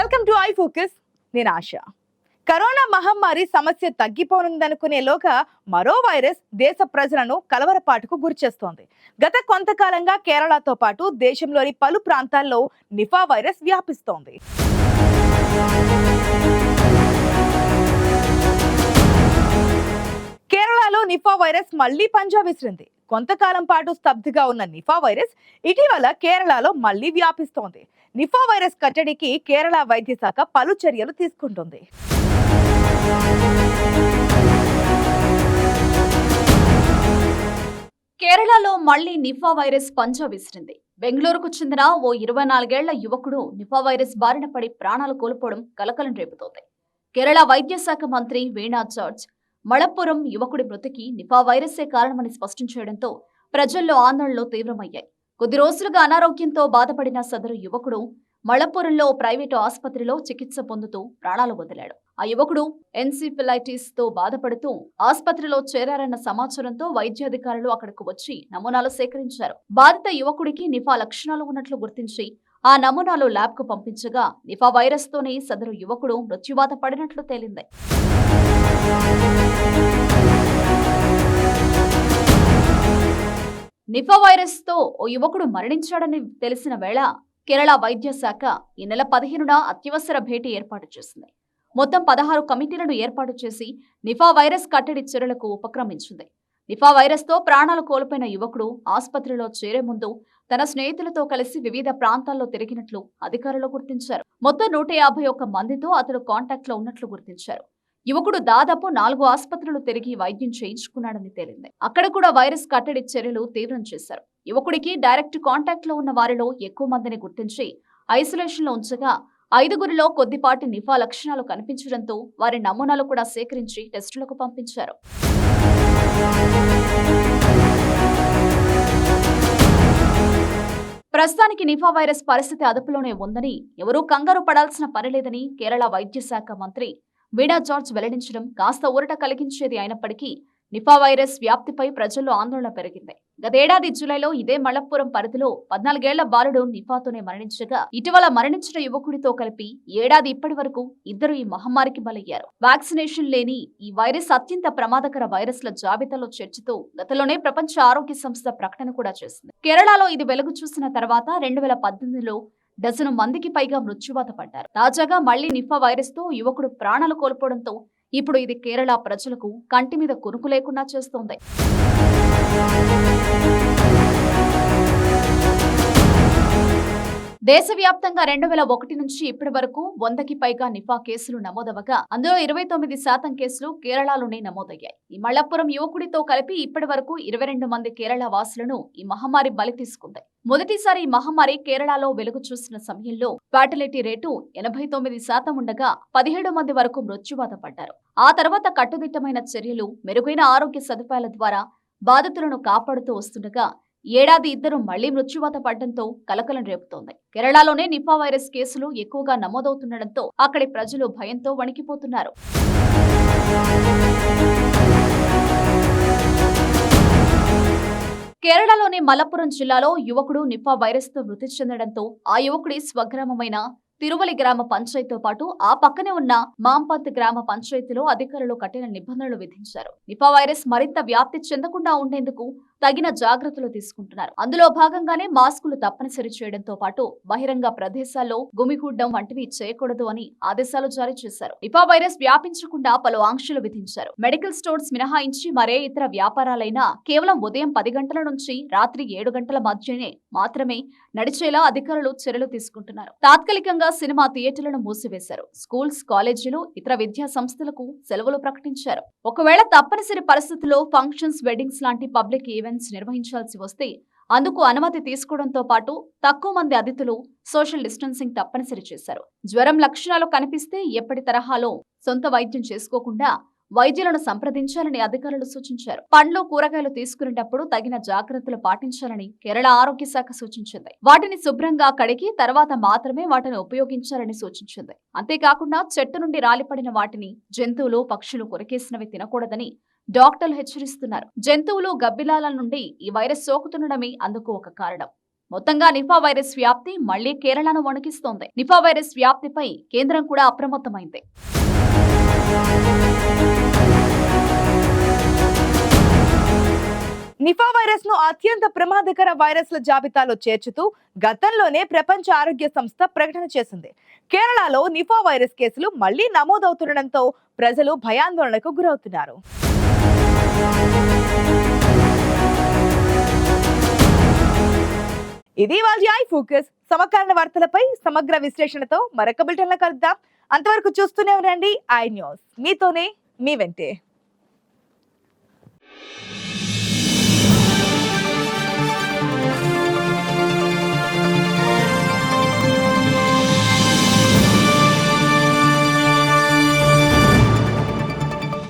Welcome to I focus నేను ఆశ. Corona మహమ్మారి సమస్య తగ్గిపోనుందనుకునేలోగా మరో వైరస్ దేశ ప్రజలను కలవరపాటుకు గురిచేస్తోంది గత కొంతకాలంగా కేరళతో పాటు దేశంలోని పలు ప్రాంతాల్లో నిఫా వైరస్ వ్యాపిస్తోంది. కేరళలో నిఫా వైరస్ మళ్ళీ పంజా విసిరింది. కొంతకాలం పాటు స్తబ్దుగా ఉన్న నిఫా వైరస్ ఇటీవల కేరళలో మళ్ళీ వ్యాపిస్తోంది. నిఫా వైరస్ కట్టడికి కేరళ వైద్య శాఖ పలు చర్యలు తీసుకుంటుంది. కేరళలో మళ్ళీ నిఫా వైరస్ పంజా విసిరింది. బెంగళూరుకు చెందిన ఓ ఇరవై నాలుగేళ్ళ యువకుడు నిఫా వైరస్ బారిన పడి ప్రాణాలు కోల్పోవడం కలకలం రేపుతోంది. కేరళ వైద్య శాఖ మంత్రి వీణా జార్జ్ మళప్పురం యువకుడి మృతికి నిఫా వైరసే కారణమని స్పష్టం చేయడంతో ప్రజల్లో ఆందోళనలు తీవ్రమయ్యాయి. కొద్ది రోజులుగా అనారోగ్యంతో బాధపడిన సదరు యువకుడు మళప్పురంలో ప్రైవేటు ఆసుపత్రిలో చికిత్స పొందుతూ ప్రాణాలు వదిలాడు. ఆ యువకుడు ఎన్సిఫిలైటిస్తో బాధపడుతూ ఆసుపత్రిలో చేరారన్న సమాచారంతో వైద్యాధికారులు అక్కడకు వచ్చి నమూనాలు సేకరించారు. బాధిత యువకుడికి నిఫా లక్షణాలు ఉన్నట్లు గుర్తించి ఆ నమూనాలు ల్యాబ్కు పంపించగా నిఫా వైరస్ తోనే సదరు యువకుడు మృత్యువాత పడినట్లు తేలింది. నిఫా వైరస్తో ఓ యువకుడు మరణించాడని తెలిసిన వేళ కేరళ వైద్య శాఖ ఈ నెల పదిహేనున అత్యవసర భేటీ ఏర్పాటు చేసింది. మొత్తం పదహారు కమిటీలను ఏర్పాటు చేసి నిఫా వైరస్ కట్టడి చర్యలకు ఉపక్రమించింది. నిఫా వైరస్తో ప్రాణాలు కోల్పోయిన యువకుడు ఆసుపత్రిలో చేరే ముందు తన స్నేహితులతో కలిసి వివిధ ప్రాంతాల్లో తిరిగినట్లు అధికారులు గుర్తించారు. మొత్తం నూట యాభై ఒక్క మందితో అతడు కాంటాక్ట్లో ఉన్నట్లు గుర్తించారు. యువకుడు దాదాపు నాలుగు ఆసుపత్రులు తిరిగి వైద్యం చేయించుకున్నాడని తేలింది. అక్కడ కూడా వైరస్ కట్టడి చర్యలు తీవ్రం చేశారు. యువకుడికి డైరెక్ట్ కాంటాక్ట్లో ఉన్న వారిలో ఎక్కువ మందిని గుర్తించి ఐసోలేషన్లో ఉంచగా ఐదుగురిలో కొద్దిపాటి నిఫా లక్షణాలు కనిపించడంతో వారి నమూనాలు కూడా సేకరించి టెస్టులకు పంపించారు. ప్రస్తుతానికి నిఫా వైరస్ పరిస్థితి అదుపులోనే ఉందని ఎవరూ కంగారు పడాల్సిన పనిలేదని కేరళ వైద్య శాఖ మంత్రి వీడా జార్జ్ వెల్లడించడం కాస్త ఊరట కలిగించేది అయినప్పటికీ నిఫా వైరస్ వ్యాప్తిపై ప్రజల్లో ఆందోళన పెరిగింది. గతేడాది జూలైలో ఇదే మళప్పురం పరిధిలో పద్నాలుగేళ్ళ బాలుడు నిఫాతోనే మరణించగా ఇటీవల మరణించిన యువకుడితో కలిపి ఏడాది ఇప్పటి వరకు ఇద్దరు ఈ మహమ్మారికి బలయ్యారు. వ్యాక్సినేషన్ లేని ఈ వైరస్ అత్యంత ప్రమాదకర వైరస్ల జాబితాలో చేర్చుతూ గతలోనే ప్రపంచ ఆరోగ్య సంస్థ ప్రకటన కూడా చేసింది. కేరళలో ఇది వెలుగు చూసిన తర్వాత రెండు వేల పద్దెనిమిదిలో డజను మందికి పైగా మృత్యువాత పడ్డారు. తాజాగా మళ్ళీ నిఫా వైరస్తో యువకుడు ప్రాణాలు కోల్పోవడంతో ఇప్పుడు ఇది కేరళ ప్రజలకు కంటి మీద కొనుకు లేకుండా చేస్తోంది. దేశవ్యాప్తంగా రెండు వేల ఒకటి నుంచి ఇప్పటి వరకు వందకి పైగా నిఫా కేసులు నమోదవగా అందులో ఇరవై తొమ్మిది శాతం కేసులు కేరళలోనే నమోదయ్యాయి. ఈ మళ్ళపురం యువకుడితో కలిపి ఇప్పటి వరకు ఇరవై రెండు మంది కేరళ వాసులను ఈ మహమ్మారి బలి తీసుకుంది. మొదటిసారి ఈ మహమ్మారి కేరళలో వెలుగు చూసిన సమయంలో ఫార్టిలిటీ రేటు ఎనభై తొమ్మిది శాతం ఉండగా పదిహేడు మంది వరకు మృత్యువాత పడ్డారు. ఆ తర్వాత కట్టుదిట్టమైన చర్యలు మెరుగైన ఆరోగ్య సదుపాయాల ద్వారా బాధితులను కాపాడుతూ వస్తుండగా ఏడాది ఇద్దరు మళ్ళీ మృత్యువాత పడడంతో కలకలం రేపుతోంది. కేరళలోనే నిపా వైరస్ కేసులు ఎక్కువగా నమోదవుతుండటంతో అక్కడి ప్రజలు భయంతో వణికిపోతున్నారు. కేరళలోని మలప్పురం జిల్లాలో యువకుడు నిపా వైరస్తో మృతి చెందడంతో ఆ యువకుడి స్వగ్రామమైన తిరువలి గ్రామ పంచాయతీతో పాటు ఆ పక్కనే ఉన్న మాంపత్ గ్రామ పంచాయతీలో అధికారులు కఠిన నిబంధనలు విధించారు. నిపా వైరస్ మరింత వ్యాప్తి చెందకుండా ఉండేందుకు తగిన జాగ్రత్తలు తీసుకుంటున్నారు. అందులో భాగంగానే మాస్కులు తప్పనిసరి చేయడంతో పాటు బహిరంగ ప్రదేశాల్లో గుమిగూడ్డం వంటివి చేయకూడదు అని ఆదేశాలు జారీ చేశారు. నిపా వైరస్ వ్యాపించకుండా పలు ఆంక్షలు విధించారు. మెడికల్ స్టోర్స్ మినహాయించి మరే ఇతర వ్యాపారాలైనా కేవలం ఉదయం పది గంటల నుంచి రాత్రి ఏడు గంటల మధ్యనే మాత్రమే నడిచేలా అధికారులు చర్యలు తీసుకుంటున్నారు. తాత్కాలికంగా సినిమా థియేటర్లను మూసివేశారు. స్కూల్స్ కాలేజీలు ఇతర విద్యా సంస్థలకు సెలవులు ప్రకటించారు. ఒకవేళ తప్పనిసరి పరిస్థితుల్లో ఫంక్షన్స్ వెడ్డింగ్స్ లాంటి పబ్లిక్ ఈవెంట్స్ నిర్వహించాల్సి వస్తే అందుకు అనుమతి తీసుకోవడంతో పాటు తక్కువ మంది అతిథులు సోషల్ డిస్టెన్సింగ్ తప్పనిసరి చేశారు. జ్వరం లక్షణాలు కనిపిస్తే ఎప్పటి తరహాలో సొంత వైద్యం చేసుకోకుండా వైద్యులను సంప్రదించాలని అధికారులు సూచించారు. పండ్లు కూరగాయలు తీసుకునేటప్పుడు తగిన జాగ్రత్తలు పాటించాలని కేరళ ఆరోగ్య శాఖ సూచించింది. వాటిని శుభ్రంగా కడిగి తర్వాత మాత్రమే వాటిని ఉపయోగించాలని సూచించింది. అంతేకాకుండా చెట్టు నుండి రాలిపడిన వాటిని జంతువులు పక్షులు కొరికేసినవి తినకూడదని డాక్టర్లు హెచ్చరిస్తున్నారు. జంతువులు గబ్బిలాల నుండి ఈ వైరస్ సోకుతుండడమే అందుకు ఒక కారణం. మొత్తంగా నిఫా వైరస్ వ్యాప్తి మళ్ళీ కేరళను వణికిస్తోంది. నిఫా వైరస్ వ్యాప్తిపై కేంద్రం కూడా అప్రమత్తమైంది. నిఫా వైరస్ను అత్యంత ప్రమాదకర వైరస్ల జాబితాలో చేర్చుతూ గతంలోనే ప్రపంచ ఆరోగ్య సంస్థ ప్రకటన చేసింది. కేరళలో నిఫా వైరస్ కేసులు మళ్ళీ నమోదవుతుండటంతో ప్రజలు భయాందోళనకు గురవుతున్నారు. ఇది వాళ్ళ ఐ ఫోకస్. సమకాలీన వార్తలపై సమగ్ర విశ్లేషణతో మరొక బిల్టన్లో కలుద్దాం. అంతవరకు చూస్తూనే ఉండండి. I news. మీతోనే మీ వెంటే.